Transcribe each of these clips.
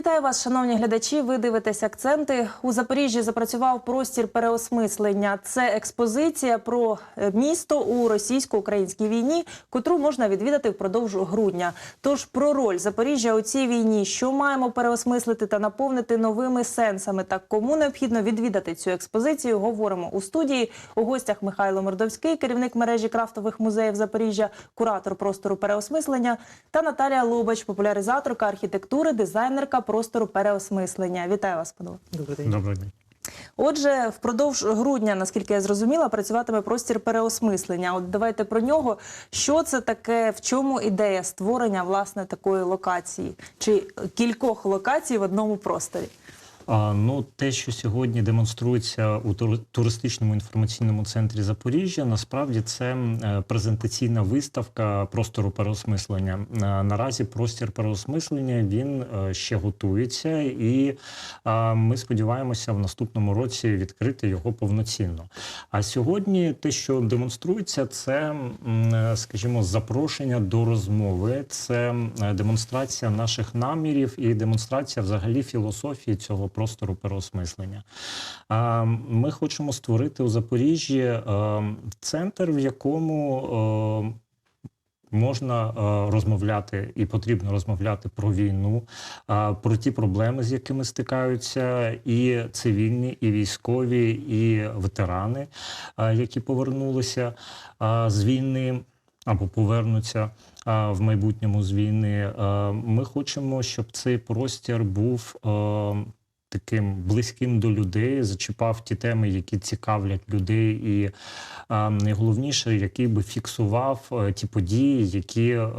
Вітаю вас, шановні глядачі. Ви дивитесь акценти. У Запоріжжі запрацював простір переосмислення. Це експозиція про е, місто у російсько-українській війні, котру можна відвідати впродовж грудня. Тож про роль Запоріжжя у цій війні, що маємо переосмислити та наповнити новими сенсами, та кому необхідно відвідати цю експозицію, говоримо у студії. У гостях Михайло Мордовський, керівник мережі крафтових музеїв Запоріжжя, куратор простору переосмислення, та Наталія Лобач, популяризаторка архітектури, дизайнерка простору переосмислення. Вітаю вас, панове. Добрий день. Добрий день. Отже, впродовж грудня, наскільки я зрозуміла, працюватиме простір переосмислення. От давайте про нього. Що це таке? В чому ідея створення власне такої локації чи кількох локацій в одному просторі? Ну, те, що сьогодні демонструється у тур- туристичному інформаційному центрі Запоріжжя, насправді це е, презентаційна виставка простору переосмислення. Е, Наразі простір переосмислення він е, ще готується, і ми сподіваємося в наступному році відкрити його повноцінно. А сьогодні те, що демонструється, це, скажімо, запрошення до розмови, це демонстрація наших намірів і демонстрація взагалі філософії цього простору переосмислення. Ми хочемо створити у Запоріжжі е, центр, в якому е, можна е, розмовляти і потрібно розмовляти про війну, про ті проблеми, з якими стикаються і цивільні, і військові, і ветерани, які повернулися з війни або повернуться в майбутньому з війни. Ми хочемо, щоб цей простір був е, таким близьким до людей, зачіпав ті теми, які цікавлять людей, і е, найголовніше, який би фіксував е, ті події, які, е,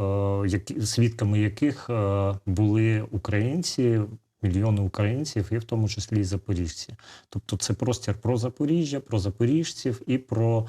які свідками яких е, були українці. Мільйони українців, і в тому числі і запоріжці. Тобто, це простір про Запоріжжя, про запоріжців і про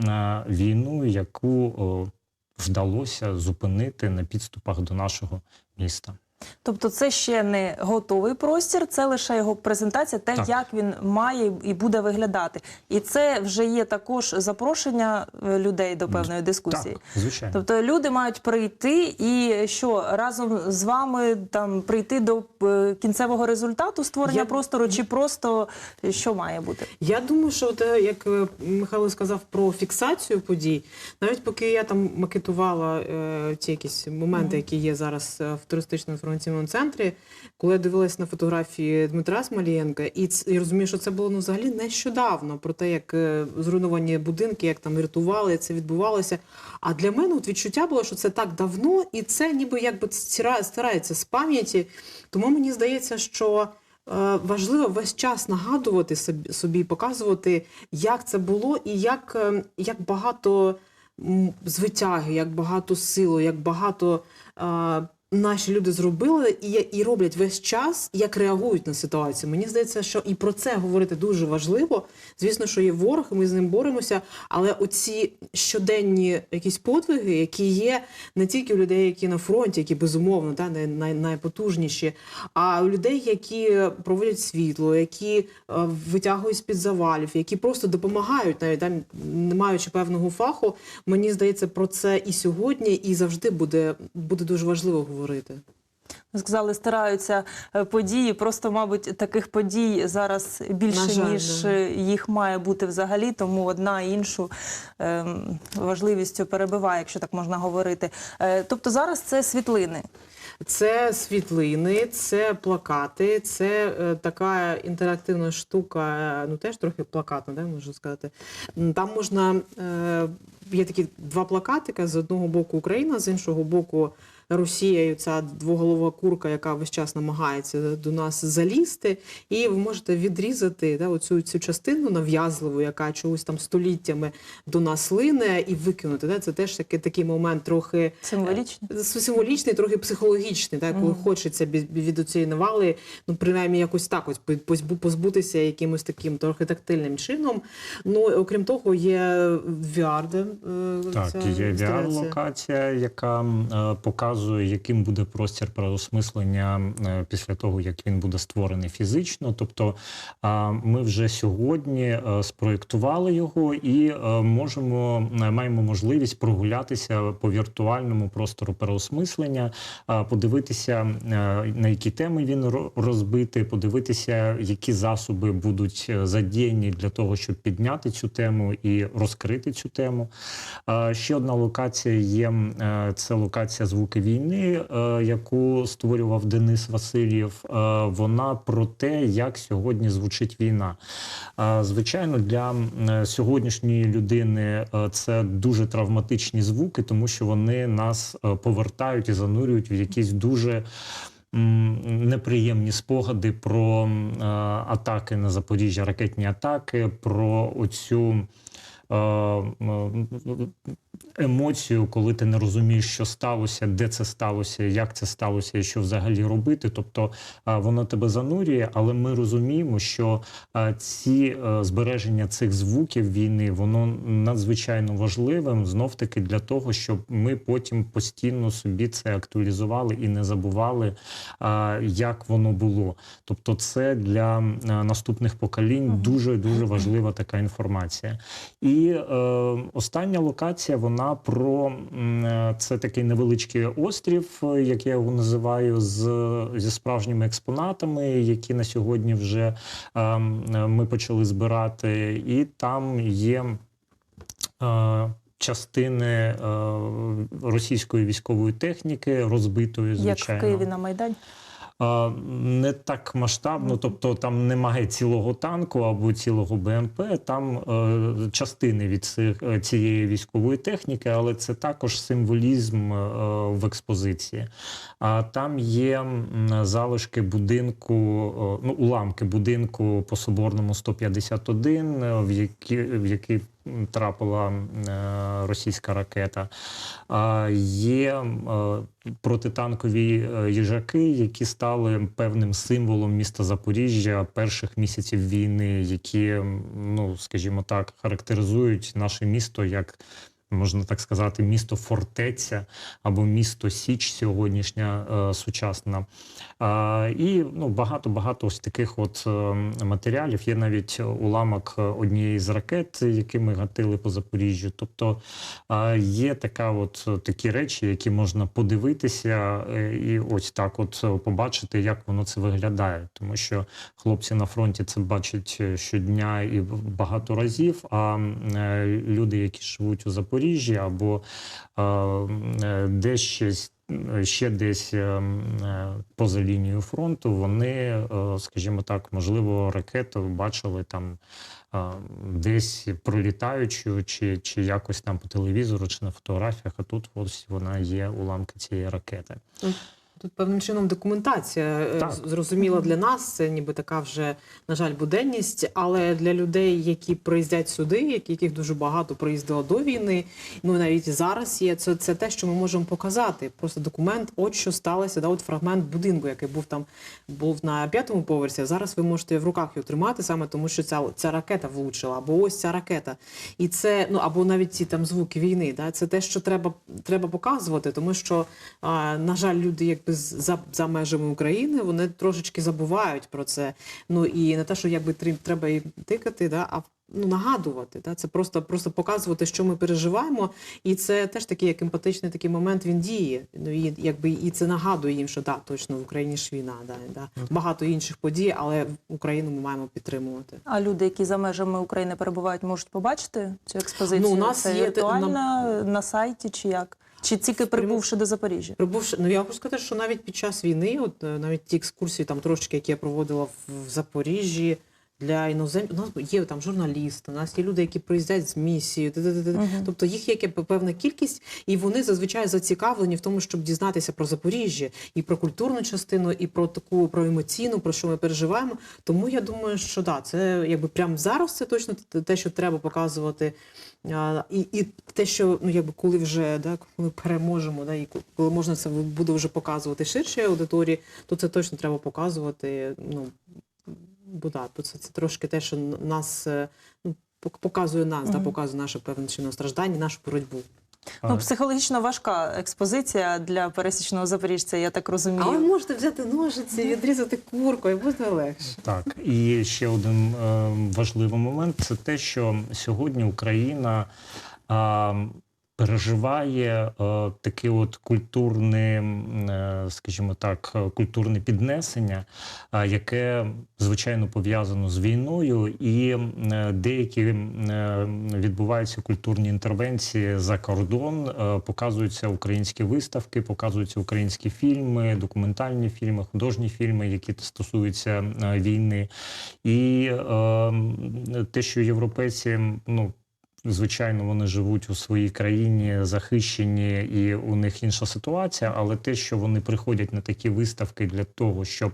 е, війну, яку е, вдалося зупинити на підступах до нашого міста. Тобто, це ще не готовий простір, це лише його презентація, те, Так. як він має і буде виглядати. І це вже є також запрошення е, людей до певної дискусії. Так, звичайно. Тобто люди мають прийти і що разом з вами там прийти до е, кінцевого результату створення Я- простору, чи просто е, що має бути? Я думаю, що те, як Михайло сказав про фіксацію подій, навіть поки я там макетувала е, ті якісь моменти, які є зараз в туристичному інформаційному центрі, коли я дивилась на фотографії Дмитра Смолієнка, і, ц- і розумію, що це було ну, взагалі нещодавно про те, як е, зруйновані будинки, як там рятували, це відбувалося. А для мене от відчуття було, що це так давно, і це ніби якби стира- стирається з пам'яті. Тому мені здається, що. Е, Важливо весь час нагадувати собі, показувати, як це було, і як, е, як багато звитяги, як багато сили, як багато наші люди зробили і, і роблять весь час, як реагують на ситуацію. Мені здається, що і про це говорити дуже важливо. Звісно, що є ворог, ми з ним боремося. Але оці щоденні якісь подвиги, які є не тільки у людей, які на фронті, які безумовно да, най, най, найпотужніші, а у людей, які проводять світло, які е, витягують з під завалів, які просто допомагають, навіть там не маючи певного фаху. Мені здається, про це і сьогодні, і завжди буде, буде дуже важливо говорити. Ви сказали, стараються е, події. Просто, мабуть, таких подій зараз більше жаль, ніж да. е, їх має бути взагалі. Тому одна іншу ем, важливістю перебиває, якщо так можна говорити. Е, тобто зараз це світлини. Це світлини, це плакати, це е, така інтерактивна штука, ну теж трохи плакатна, да, можна сказати. Там можна е, є такі два плакатика: з одного боку Україна, з іншого боку. Росія, і ця двоголова курка, яка весь час намагається до нас залізти, і ви можете відрізати да, оцю цю частину нав'язливу, яка чогось там століттями до нас лине, і викинути. Да. Це теж такий, такий момент трохи Символічно. символічний, трохи психологічний, так, коли хочеться бі- бі- від цієї навали, ну принаймні якось так ось по- позбутися якимось таким трохи тактильним чином. Ну окрім того, є VR, де, е, Так, ця є. VR-локація, яка е, показує показує, яким буде простір переосмислення е, після того, як він буде створений фізично. Тобто ми вже сьогодні е, спроєктували його і е, можемо маємо можливість прогулятися по віртуальному простору переосмислення, подивитися на які теми він ро- розбитий, подивитися, які засоби будуть задіяні для того, щоб підняти цю тему і розкрити цю тему. Ще одна локація є це локація звуки війни, е, яку створював Денис Васильєв. Е, Вона про те, як сьогодні звучить війна. Звичайно, для сьогоднішньої людини е, це дуже травматичні звуки, тому що вони нас е, повертають і занурюють в якісь дуже. Неприємні спогади про е, атаки на Запоріжжя, ракетні атаки, про оцю е, емоцію, коли ти не розумієш, що сталося, де це сталося, як це сталося, і що взагалі робити. Тобто а, воно тебе занурює, але ми розуміємо, що ці е, збереження цих звуків війни воно надзвичайно важливим знов таки для того, щоб ми потім постійно собі це актуалізували і не забували, як воно було. Тобто, це для е, наступних поколінь дуже дуже важлива така інформація. І е, остання локація вона про е, це такий невеличкий острів, е, як я його називаю, з, зі справжніми експонатами, які на сьогодні вже е, е, ми почали збирати, і там є. Е, Частини е, російської військової техніки розбитої, Як звичайно. в Києві на Майдані. Не так масштабно, тобто там немає цілого танку або цілого БМП, там е, частини від е, цієї військової техніки, але це також символізм е, в експозиції. А там є залишки будинку, ну уламки будинку по соборному 151, е, в які в який трапила е, російська ракета. А є е, протитанкові е, їжаки, які стали певним символом міста Запоріжжя перших місяців війни, які, ну скажімо так, характеризують наше місто як. Можна так сказати, місто фортеця або місто Січ сьогоднішня е, сучасна. А, і ну, багато багато ось таких от е, матеріалів. Є навіть уламок однієї з ракет, які ми гатили по Запоріжжю. Тобто а, є така, от е, такі речі, які можна подивитися, е, і ось так, от е, побачити, як воно це виглядає. Тому що хлопці на фронті це бачать е, щодня і багато разів. А е, люди, які живуть у Запоріжжі або е, е, десь щось. е, Ще десь поза лінією фронту вони, скажімо так, можливо, ракету бачили там десь пролітаючу, чи, чи якось там по телевізору, чи на фотографіях. А тут ось вона є уламки цієї ракети. Тут певним чином документація е, Так. зрозуміла для нас. Це ніби така вже, на жаль, буденність. Але для людей, які приїздять сюди, яких дуже багато приїздило до війни, ну і навіть зараз є це, це те, що ми можемо показати. Просто документ, от що сталося, да, от фрагмент будинку, який був там був на п'ятому поверсі. Зараз ви можете в руках його тримати саме тому, що ця, ця ракета влучила, або ось ця ракета. І це ну або навіть ці там звуки війни. Да, це те, що треба, треба показувати, тому що а, на жаль, люди з- за, за межами України вони трошечки забувають про це. Ну і не те, що якби трі- треба їм тикати, да, а ну нагадувати. Да, це просто, просто показувати, що ми переживаємо, і це теж такий як емпатичний такий момент. Він діє. Ну і якби і це нагадує їм, що да, точно в Україні ж війна, да, да. багато інших подій, але Україну ми маємо підтримувати. А люди, які за межами України перебувають, можуть побачити цю експозицію? Ну, у нас Це є віртуальна на сайті чи як? Чи тільки прибувши до Запоріжжя? Прибувши, ну я хочу сказати, що навіть під час війни, от е, навіть ті екскурсії, там трошки, які я проводила в Запоріжжі для іноземців, у нас є там журналісти, у нас є люди, які приїздять з місією. т-т-т-т. Тобто їх є певна кількість, і вони зазвичай зацікавлені в тому, щоб дізнатися про Запоріжжя і про культурну частину, і про таку про емоційну, про що ми переживаємо. Тому я думаю, що да, це якби прямо зараз це точно те, що треба показувати. А, і, і те, що ну якби коли вже да, коли переможемо, да, і коли можна це буде вже показувати ширшій аудиторії, то це точно треба показувати. Ну бо да, бо це, це трошки те, що нас е, ну, показує нас, да, показує наше певне чинне страждання, нашу боротьбу. Ну, психологічно важка експозиція для пересічного запоріжця, я так розумію. Але можете взяти ножиці, відрізати курку, і буде легше. Так, і ще один е, важливий момент це те, що сьогодні Україна е, переживає е, таке от культурне, скажімо так, е, культурне піднесення, е, яке звичайно пов'язано з війною, і деякі відбуваються культурні інтервенції за кордон, показуються українські виставки, показуються українські фільми, документальні фільми, художні фільми, які стосуються війни. І те, що європейці, ну. Звичайно, вони живуть у своїй країні, захищені, і у них інша ситуація. Але те, що вони приходять на такі виставки для того, щоб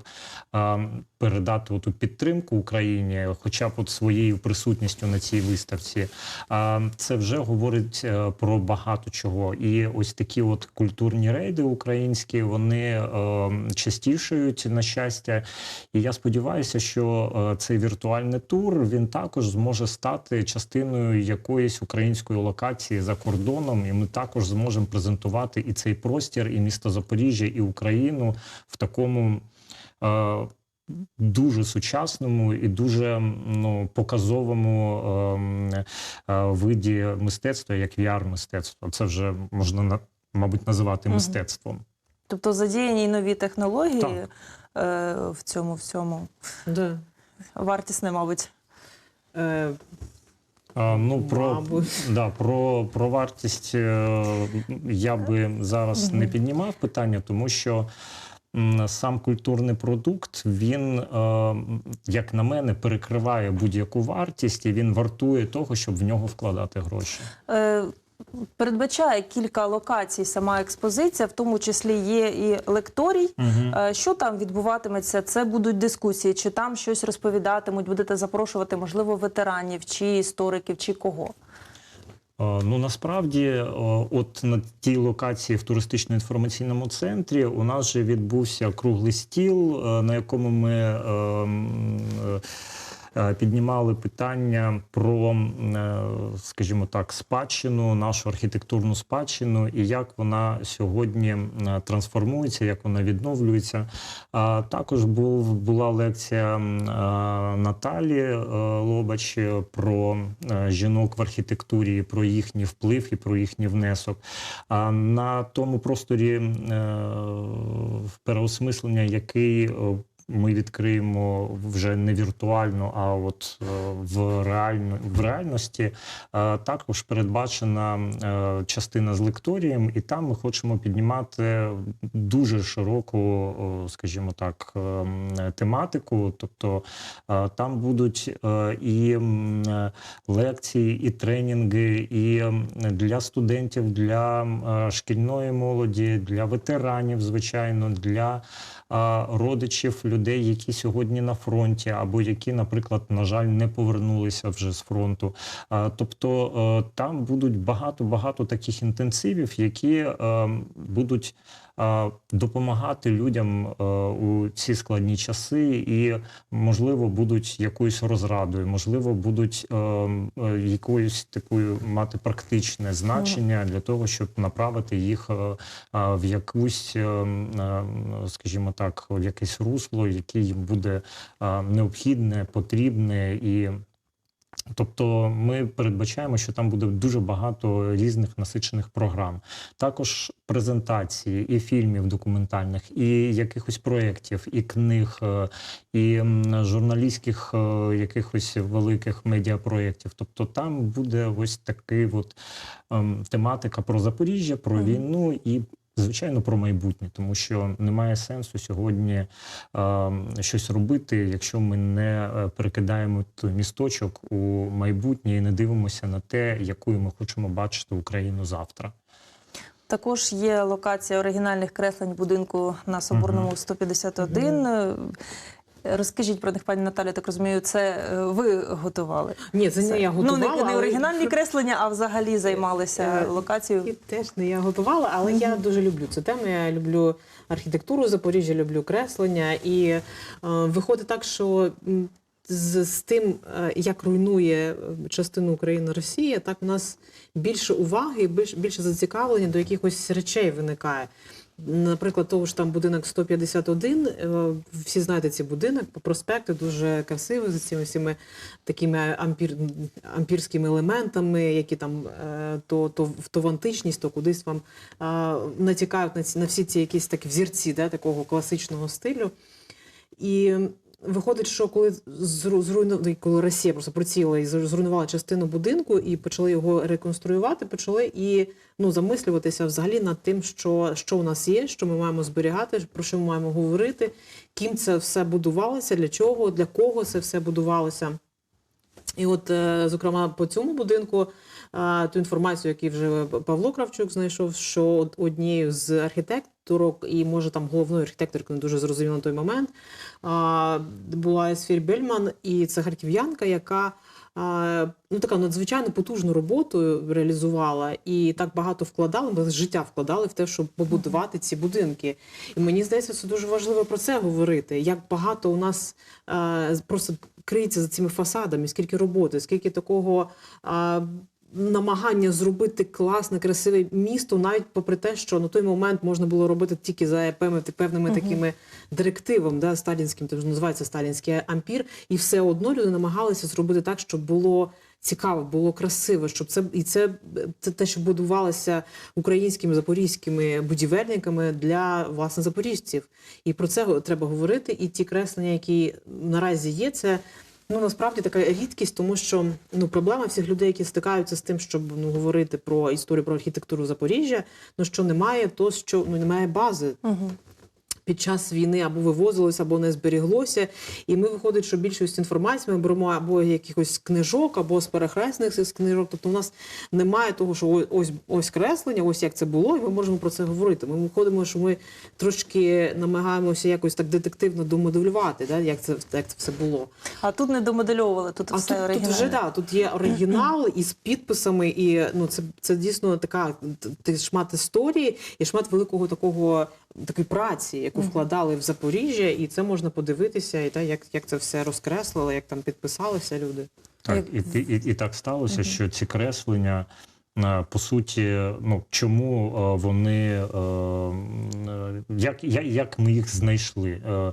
а, передати ту підтримку Україні, хоча б от своєю присутністю на цій виставці, а, це вже говорить е, про багато чого. І ось такі от культурні рейди українські вони е, частішають на щастя. І я сподіваюся, що е, цей віртуальний тур він також зможе стати частиною якоїсь української локації за кордоном, і ми також зможемо презентувати і цей простір, і місто Запоріжжя, і Україну в такому. Е, Дуже сучасному і дуже ну, показовому ем, е, виді мистецтва, як VR-мистецтво. Це вже можна на- мабуть називати мистецтвом. Тобто задіяні нові технології Так. е, в цьому всьому. Да. Вартісне, мабуть. Е, А, ну, про, Мабуть. да, про, про вартість е, я би зараз не піднімав питання, тому що сам культурний продукт, він, е, як на мене, перекриває будь-яку вартість і він вартує того, щоб в нього вкладати гроші. Передбачає кілька локацій сама експозиція, в тому числі є і лекторій. Е, Що там відбуватиметься? Це будуть дискусії, чи там щось розповідатимуть, будете запрошувати, можливо, ветеранів, чи істориків, чи кого. Е, Ну насправді, е, от на тій локації в туристично-інформаційному центрі у нас же відбувся круглий стіл, на якому ми е, е, е, піднімали питання про, е, скажімо так, спадщину, нашу архітектурну спадщину і як вона сьогодні трансформується, як вона відновлюється. Також був була лекція е, Наталі е, Лобач е, про е, жінок в архітектурі, про їхній вплив і про їхній внесок. На тому просторі е, переосмислення, який е, ми відкриємо вже не віртуально, а от е, в, реально, в реальності. Е, Також передбачена е, частина з лекторієм, і там ми хочемо піднімати дуже широку, скажімо так, ем, тематику. Тобто там будуть і лекції, і тренінги, і для студентів, для шкільної молоді, для ветеранів, звичайно, для родичів людей, які сьогодні на фронті, або які, наприклад, на жаль, не повернулися вже з фронту. Тобто е, там будуть багато багато таких інтенсивів, які е, будуть допомагати людям у ці складні часи, і можливо будуть якоюсь розрадою, можливо, будуть якоюсь такою мати практичне значення для того, щоб направити їх в якусь, скажімо так, в якесь русло, яке їм буде необхідне, потрібне і. Тобто ми передбачаємо, що там буде дуже багато різних насичених програм, також презентації і фільмів документальних, і якихось проєктів, і книг, е, і журналістських е, якихось великих медіапроєктів. Тобто там буде ось такий от ем, тематика про Запоріжжя, про війну і. Звичайно, про майбутнє, тому що немає сенсу сьогодні е, щось робити, якщо ми не е, перекидаємо місточок у майбутнє і не дивимося на те, якою ми хочемо бачити Україну завтра. Також є локація оригінальних креслень будинку на Соборному 151. Е, Розкажіть про них, пані Наталі, так розумію, це е, ви готували? Ні, це не я готувала. Ну, не, не але- оригінальні креслення, а взагалі займалися Е, локацією. І теж не я готувала, але я дуже люблю цю тему. Я люблю архітектуру Запоріжжя, люблю креслення. І е, виходить так, що з, з тим, е, як руйнує е, частину України Росія, так у нас більше уваги більше, більше зацікавлення до якихось речей виникає. Наприклад, того ж там будинок 151, е, всі знаєте цей будинок по проспекту, дуже красивий з цими всіми такими ампір, ампірськими елементами, які там е, то, то, то в античність, то кудись вам натякають на, ці, на всі ці якісь такі взірці да, такого класичного стилю. І виходить, що коли зру- зруйну- коли Росія просто приціла і зруйнувала частину будинку і почали його реконструювати, почали і ну замислюватися взагалі над тим, що, що у нас є, що ми маємо зберігати, про що ми маємо говорити, ким це все будувалося, для чого, для кого це все будувалося. І от, е, зокрема, по цьому будинку ту інформацію, яку вже Павло Кравчук знайшов, що однією з архітекторок, і може там головною архітекторкою не дуже зрозуміло на той момент, була Есфір Бельман, і це харків'янка, яка ну така надзвичайно потужну роботу реалізувала і так багато вкладали, ми життя вкладали в те, щоб побудувати ці будинки. І мені здається, це дуже важливо про це говорити. Як багато у нас просто криється за цими фасадами, скільки роботи, скільки такого. Намагання зробити класне, красиве місто, навіть попри те, що на той момент можна було робити тільки за певними, певними такими директивами, да, сталінським, то називається сталінський ампір, і все одно люди намагалися зробити так, щоб було цікаво, було красиво, щоб це і це, це те, що будувалося українськими запорізькими будівельниками для власне запоріжців. І про це треба говорити. І ті креслення, які наразі є, це. Ну насправді така рідкість, тому що ну проблема всіх людей, які стикаються з тим, щоб ну говорити про історію про архітектуру Запоріжжя, ну що немає, то що ну немає бази. Угу. Під час війни або вивозилось, або не зберіглося. І ми виходить, що більшість інформації ми беремо або якихось книжок, або з перехресних з книжок. Тобто у нас немає того, що ось- ось креслення, ось як це було, і ми можемо про це говорити. Ми виходимо, що ми трошки намагаємося якось так детективно домоделювати, да, як це як це все було. А тут не домоделювали, тут А все тут, тут вже да, тут є оригінал із підписами, і ну це, це дійсно така т- шмат історії і шмат великого такого такої праці, яку вкладали в Запоріжжя, і це можна подивитися, і та як, як це все розкреслили, як там підписалися люди. Так, і, і, і, і так сталося, що ці креслення. Е, По суті, ну чому е, вони е, як, як, як ми їх знайшли? Е,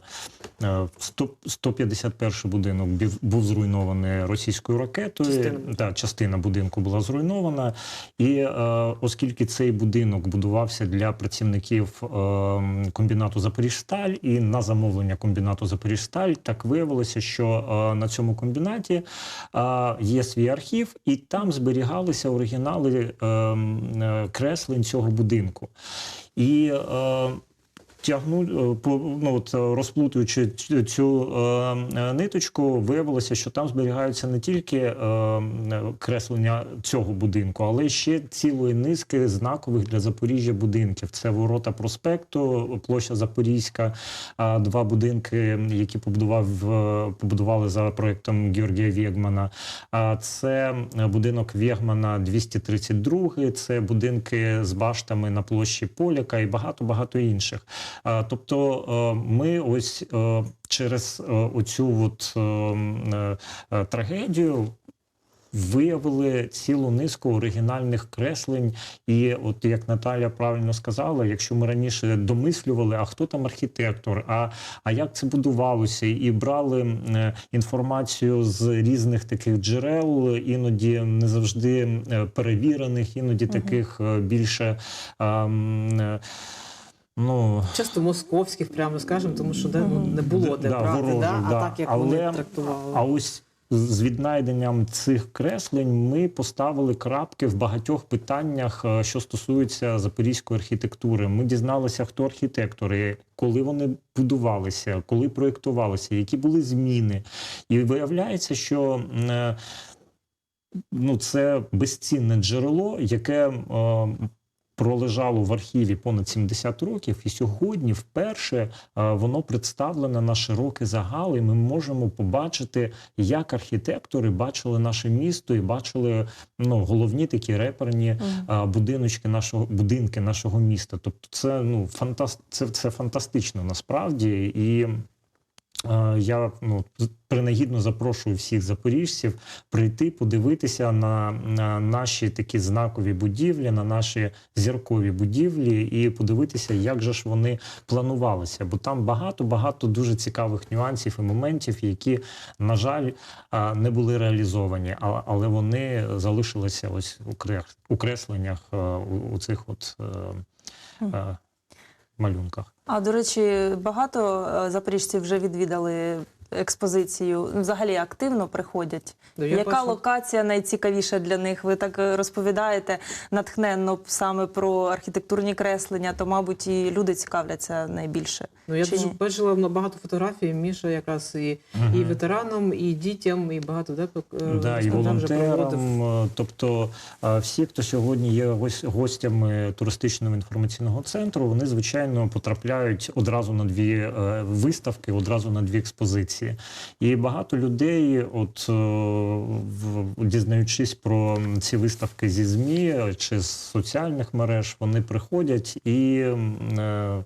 е, сто- 151 будинок був зруйнований російською ракетою. Частина. Та, частина будинку була зруйнована. І оскільки цей будинок будувався для працівників комбінату Запоріжсталь і на замовлення комбінату Запоріжсталь, так виявилося, що на цьому комбінаті є свій архів, і там зберігалися оригінали е, е, креслень цього будинку. І е, Тягну е, ну от е, розплутуючи цю- е, е, ниточку, виявилося, що там зберігаються не тільки е, е, креслення цього будинку, але ще цілої низки знакових для Запоріжжя будинків. Це ворота проспекту, площа Запорізька, а два будинки, які побудував е, побудували за проектом Георгія Вєгмана. А це е, будинок Вєгмана 232, це будинки з баштами на площі Поляка і багато багато інших. А, Тобто е, ми ось е, через е, оцю от е, е, е, трагедію. Виявили цілу низку оригінальних креслень, і от як Наталя правильно сказала, якщо ми раніше домислювали, а хто там архітектор, а, а як це будувалося, і брали е, інформацію з різних таких джерел, іноді не завжди е, перевірених, іноді таких е, більше. е, м, е, Ну, Часто московських, прямо скажемо, тому що де ну, не було де Да, брати, ворожих, да? а да. так як Але- вони трактували. А ось з віднайденням цих креслень ми поставили крапки в багатьох питаннях, е, що стосуються запорізької архітектури. Ми дізналися, хто архітектори, коли вони будувалися, коли проєктувалися, які були зміни. І виявляється, що е, ну, це безцінне джерело, яке. Пролежало в архіві понад 70 років, і сьогодні вперше е, воно представлене на широкий загал, і ми можемо побачити, як архітектори бачили наше місто і бачили ну, головні такі реперні е, будиночки нашого будинки нашого міста. Тобто, це ну фантаст... це, це фантастично насправді і. Е, Я ну принагідно запрошую всіх запоріжців прийти, подивитися на, на наші такі знакові будівлі, на наші зіркові будівлі, і подивитися, як же ж вони планувалися. Бо там багато багато дуже цікавих нюансів і моментів, які, на жаль, не були реалізовані, але вони залишилися ось у кре- у кресленнях е, у, цих от е, е, малюнках. А до речі, багато е, запоріжців вже відвідали експозицію. Взагалі активно приходять. Ну, я Яка бачу- локація найцікавіша для них? Ви так е, розповідаєте натхненно саме про архітектурні креслення, то, мабуть, і люди цікавляться найбільше. Ну, я Чи дуже ні? бачила багато фотографій. Міша якраз і, і Мгм. ветеранам, і дітям, і багато де Да, і волонтерам. е, Тобто всі, хто сьогодні є гос- гостями туристичного інформаційного центру, вони звичайно потрапляють одразу на дві е, виставки, одразу на дві експозиції. І багато людей, от е, дізнаючись про ці виставки зі ЗМІ чи з соціальних мереж, вони приходять і е,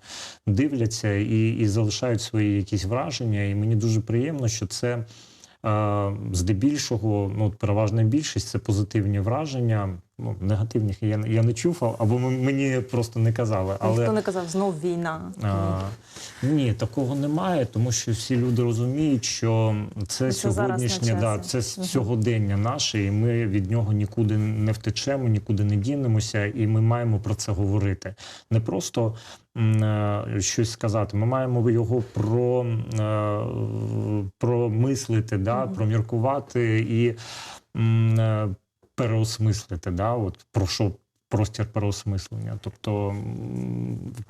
дивляться і, і залишають свої якісь враження. І мені дуже приємно, що це. Е, Здебільшого, ну переважна більшість це позитивні враження. Ну негативних я, я не чув, або мені просто не казали. Але Ніхто не казав, знов війна. а, ні, такого немає, тому що всі люди розуміють, що це, Це сьогоднішнє, да, це сьогодення наше, і ми від нього нікуди не втечемо, нікуди не дінемося, і ми маємо про це говорити. Не просто е, щось сказати. Ми маємо його про, е, промислити, да, проміркувати і е, переосмислити. Да, от про що простір переосмислення. Тобто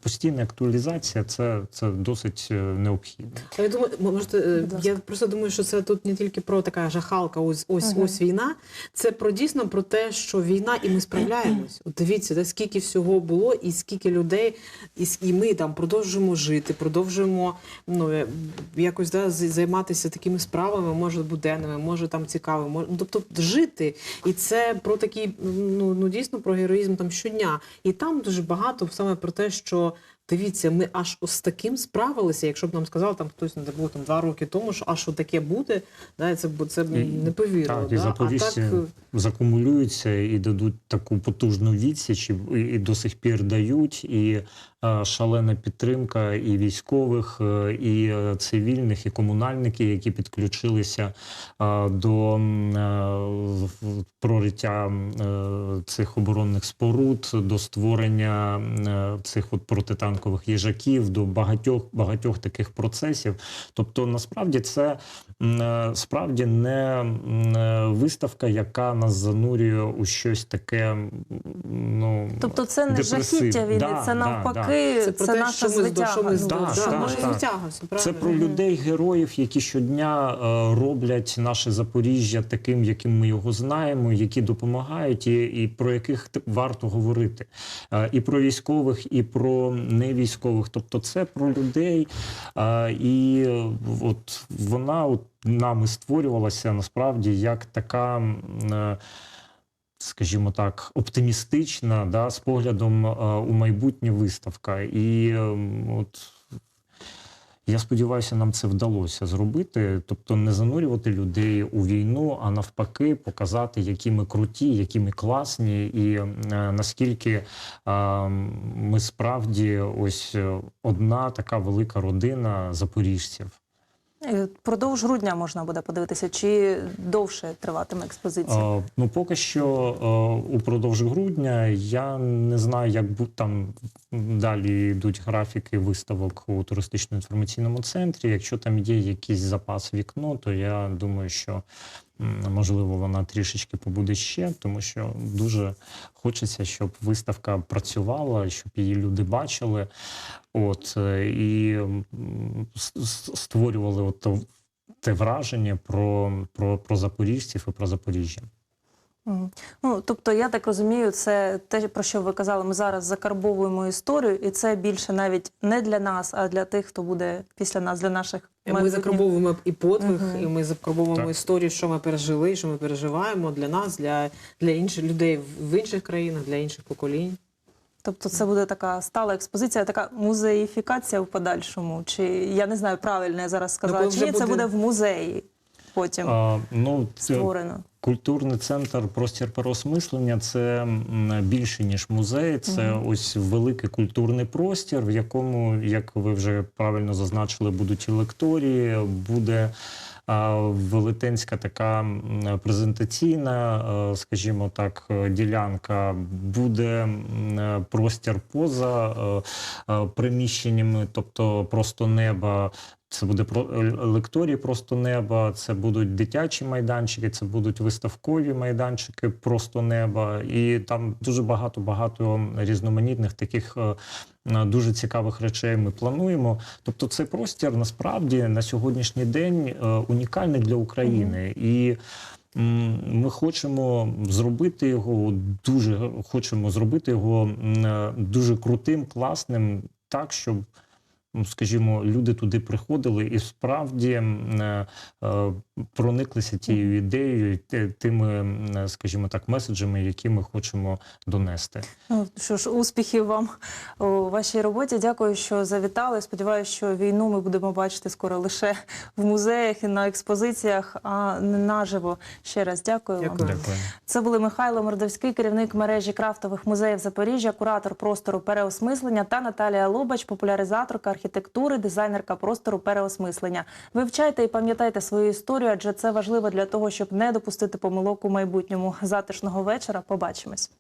постійна актуалізація це, це досить е, необхідно. Я думаю, можете, е, я просто думаю, що це тут не тільки про така жахалка, ось ось Мгм. ось війна. Це про дійсно про те, що війна, і ми справляємось. От дивіться, де скільки всього було, і скільки людей, і, і ми там продовжуємо жити, продовжуємо ну е, якось да, займатися такими справами, може буденними, може там цікавими, може, ну, тобто жити. І це про такий, ну, ну дійсно про героїзм там щодня. І там дуже багато саме про те, що. Дивіться, ми аж з таким справилися. Якщо б нам сказали, там хтось не було там два роки тому, що аж отаке таке буде, да, це б це б не повірило. Так, і да? а так е, закумулюються і дадуть таку потужну відсіч, і, і до сих пір дають. І шалена підтримка і військових, е, і е, цивільних, і комунальників, які підключилися е, до е, прориття е, цих оборонних споруд, до створення е, цих от протитанкових їжаків, до багатьох багатьох таких процесів. Тобто, насправді це е, справді не е, виставка, яка нас занурює у щось таке. Ну Тобто це не депресивне. жахіття війни, Да, це да, навпаки, це це, про те, наша що ми, звитяга. що ми, да, да, да, так. Це про людей, героїв, які щодня е, роблять наше Запоріжжя таким, яким ми його знаємо, які допомагають, і, і про яких варто говорити. Е, і про військових, і про невійськових. Тобто, це про людей. Е, і от вона от нами створювалася насправді як така. Скажімо так, оптимістична, да, з поглядом е, у майбутнє виставка. І ем, от я сподіваюся, нам це вдалося зробити. Тобто не занурювати людей у війну, а навпаки, показати, які ми круті, які ми класні, і е, наскільки е, ми справді ось е, одна така велика родина запоріжців. Е, Продовж грудня можна буде подивитися, чи довше триватиме експозиція? Е, ну, поки що е, упродовж грудня я не знаю, як там далі йдуть графіки виставок у туристично-інформаційному центрі. Якщо там є якийсь запас вікно, то я думаю, що можливо вона трішечки побуде ще, тому що дуже хочеться, щоб виставка працювала, щоб її люди бачили. От е, і створювали от те враження про, про, про запоріжців і про Запоріжжя. Ну, тобто, я так розумію, це те, про що ви казали. Ми зараз закарбовуємо історію, і це більше навіть не для нас, а для тих, хто буде після нас, для наших Ми закарбовуємо і подвиг, Мгм. і ми закарбовуємо Так. історію, що ми пережили, що ми переживаємо для нас, для, для інших людей в- інших країнах, для інших поколінь. Тобто це буде така стала експозиція, така музеїфікація в подальшому. Чи я не знаю, правильно я зараз сказала, коли чи ні, це буде- буде в музеї потім А, ну, створено. Культурний центр простір переосмислення це більше ніж музей. Це ось великий культурний простір, в якому, як ви вже правильно зазначили, будуть і лекторії, буде. Велетенська така презентаційна, е, скажімо так, ділянка буде простір поза е, е, приміщеннями, тобто просто неба. Це буде про лекторії просто неба, це будуть дитячі майданчики, це будуть виставкові майданчики просто неба, і там дуже багато багато різноманітних таких е, дуже цікавих речей ми плануємо. Тобто, цей простір насправді на сьогоднішній день е, унікальний для України і. Ми хочемо зробити його дуже хочемо зробити його е, дуже крутим, класним, так щоб скажімо, люди туди приходили і справді е, е, прониклися тією ідеєю, тими, е, скажімо так, меседжами, які ми хочемо донести. Ну що ж, успіхів вам у вашій роботі. Дякую, що завітали. Сподіваюся, що війну ми будемо бачити скоро лише в музеях і на експозиціях, а не наживо. Ще раз дякую, вам. Дякую. Дякую. Це були Михайло Мордовський, керівник мережі крафтових музеїв Запоріжжя, куратор простору переосмислення та Наталія Лобач, популяризаторка архітектури, дизайнерка простору переосмислення. Вивчайте і пам'ятайте свою історію, адже це важливо для того, щоб не допустити помилок у майбутньому. Затишного вечора. Побачимось.